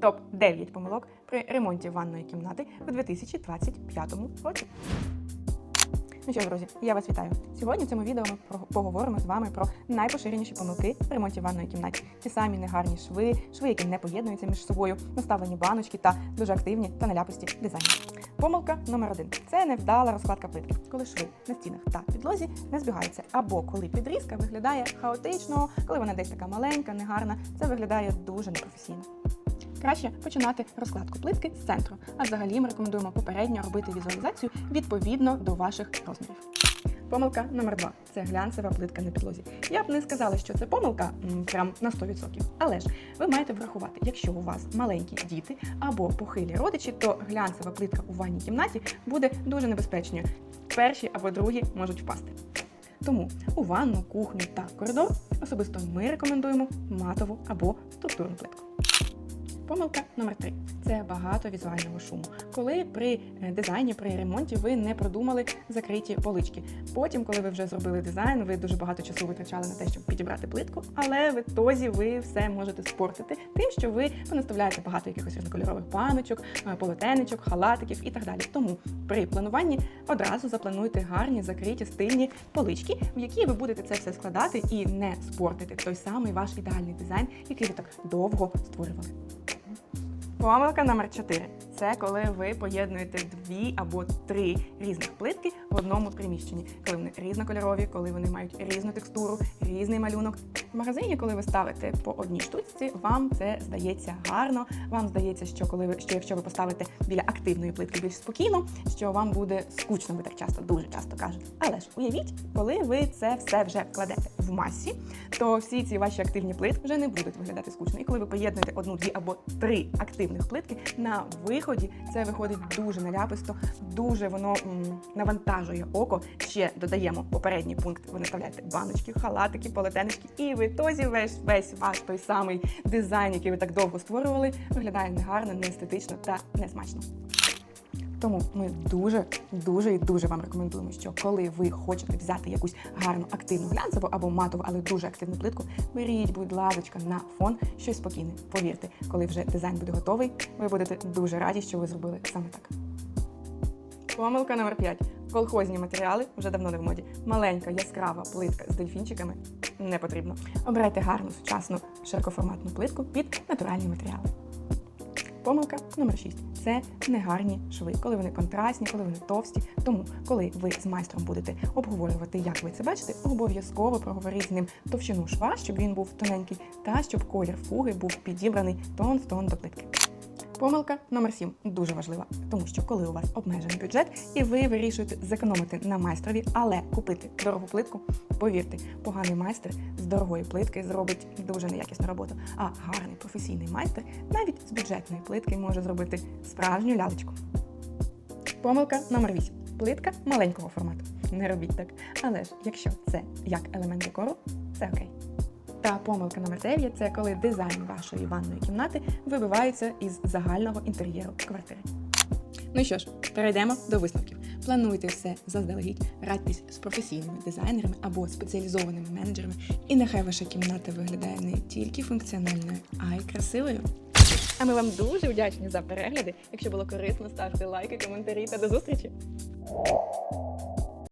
Топ 9 помилок при ремонті ванної кімнати у 2025 році. Ну що, друзі, я вас вітаю. Сьогодні в цьому відео ми поговоримо з вами про найпоширеніші помилки при ремонті ванної кімнаті. Ті самі негарні шви, шви, які не поєднуються між собою, наставлені баночки та дуже активні та наляписті дизайни. Помилка номер один це невдала розкладка плитки, коли шви на стінах та підлозі не збігаються, або коли підрізка виглядає хаотично, коли вона десь така маленька, негарна, це виглядає дуже непрофесійно. Краще починати розкладку плитки з центру, а взагалі ми рекомендуємо попередньо робити візуалізацію відповідно до ваших розмірів. Помилка номер два це глянцева плитка на підлозі. Я б не сказала, що це помилка прям на 100%. Але ж ви маєте врахувати, якщо у вас маленькі діти або похилі родичі, то глянцева плитка у ванній кімнаті буде дуже небезпечною. Перші або другі можуть впасти. Тому у ванну, кухню та коридор особисто ми рекомендуємо матову або структурну плитку. Помилка номер 3 це багато візуального шуму. Коли при е, дизайні, при ремонті ви не продумали закриті полички. Потім, коли ви вже зробили дизайн, ви дуже багато часу витрачали на те, щоб підібрати плитку, але в ітозі ви все можете спортити тим, що ви понаставляєте багато якихось різнокольорових баночок, е, полотенечок, халатиків і так далі. Тому при плануванні одразу заплануйте гарні закриті стильні полички, в які ви будете це все складати і не спортити той самий ваш ідеальний дизайн, який ви так довго створювали. Помилка номер 4 це коли ви поєднуєте дві або три різних плитки в одному приміщенні, коли вони різнокольорові, коли вони мають різну текстуру, різний малюнок. В магазині, коли ви ставите по одній штучці, вам це здається гарно. Вам здається, що коли ви що якщо ви поставите біля активної плитки більш спокійно, що вам буде скучно, ви так часто, дуже часто кажете. Але ж уявіть, коли ви це все вже вкладете в масі, то всі ці ваші активні плитки вже не будуть виглядати скучно. І коли ви поєднуєте одну, дві або три активних плитки на виході, це виходить дуже наляписто, дуже воно м, навантажує око. Ще додаємо попередній пункт. Ви наставляєте баночки, халатики, полотенечки, і в ітозі весь весь ваш той самий дизайн, який ви так довго створювали, виглядає негарно, неестетично та несмачно. Тому ми дуже, дуже і дуже вам рекомендуємо, що коли ви хочете взяти якусь гарну активну глянцеву або матову, але дуже активну плитку, беріть, будь ласка, на фон щось спокійне. Повірте, коли вже дизайн буде готовий, ви будете дуже раді, що ви зробили саме так. Помилка номер 5. Колхозні матеріали вже давно не в моді. Маленька яскрава плитка з дельфінчиками не потрібно. Обирайте гарну сучасну широкоформатну плитку під натуральні матеріали. Помилка номер 6 це негарні шви, коли вони контрастні, коли вони товсті. Тому, коли ви з майстром будете обговорювати, як ви це бачите, обов'язково проговоріть з ним товщину шва, щоб він був тоненький, та щоб колір фуги був підібраний тон в тон до плитки. Помилка номер 7 дуже важлива, тому що коли у вас обмежений бюджет і ви вирішуєте зекономити на майстрові, але купити дорогу плитку, повірте, поганий майстер з дорогої плитки зробить дуже неякісну роботу. А гарний професійний майстер навіть з бюджетної плитки може зробити справжню лялечку. Помилка номер 8 плитка маленького формату. Не робіть так. Але ж якщо це як елемент декору, це окей. Та помилка номер 9 це коли дизайн вашої ванної кімнати вибивається із загального інтер'єру квартири. Ну що ж, перейдемо до висновків. Плануйте все заздалегідь, радьтесь з професійними дизайнерами або спеціалізованими менеджерами, і нехай ваша кімната виглядає не тільки функціональною, а й красивою. А ми вам дуже вдячні за перегляди. Якщо було корисно, ставте лайки, коментарі та до зустрічі!